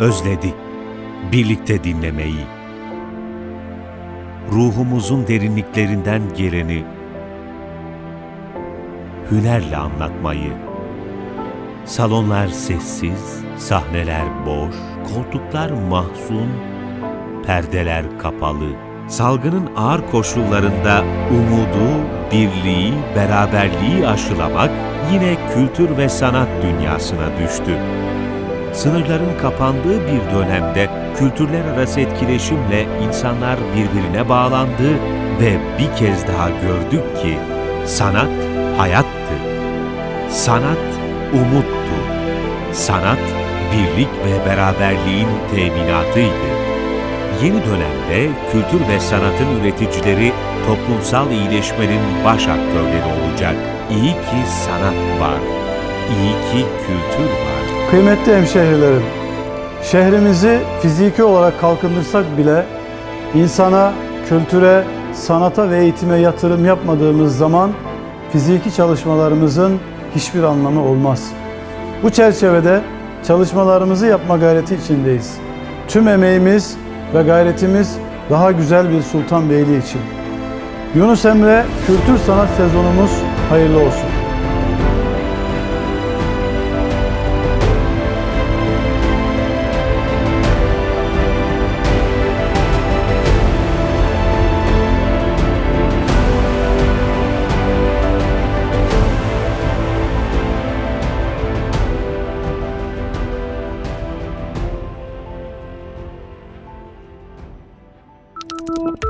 Özledik birlikte dinlemeyi. Ruhumuzun derinliklerinden geleni hünerle anlatmayı. Salonlar sessiz, sahneler boş, koltuklar mahzun, perdeler kapalı. Salgının ağır koşullarında umudu, birliği, beraberliği aşılamak yine kültür ve sanat dünyasına düştü. Sınırların kapandığı bir dönemde kültürler arası etkileşimle insanlar birbirine bağlandı ve bir kez daha gördük ki sanat hayattı. Sanat umuttu. Sanat birlik ve beraberliğin teminatıydı. Yeni dönemde kültür ve sanatın üreticileri toplumsal iyileşmenin baş aktörleri olacak. İyi ki sanat var. İyi ki kültür var. Kıymetli hemşehrilerim, şehrimizi fiziki olarak kalkındırsak bile insana, kültüre, sanata ve eğitime yatırım yapmadığımız zaman fiziki çalışmalarımızın hiçbir anlamı olmaz. Bu çerçevede çalışmalarımızı yapma gayreti içindeyiz. Tüm emeğimiz ve gayretimiz daha güzel bir Sultanbeyli için. Yunus Emre Kültür Sanat sezonumuz hayırlı olsun. you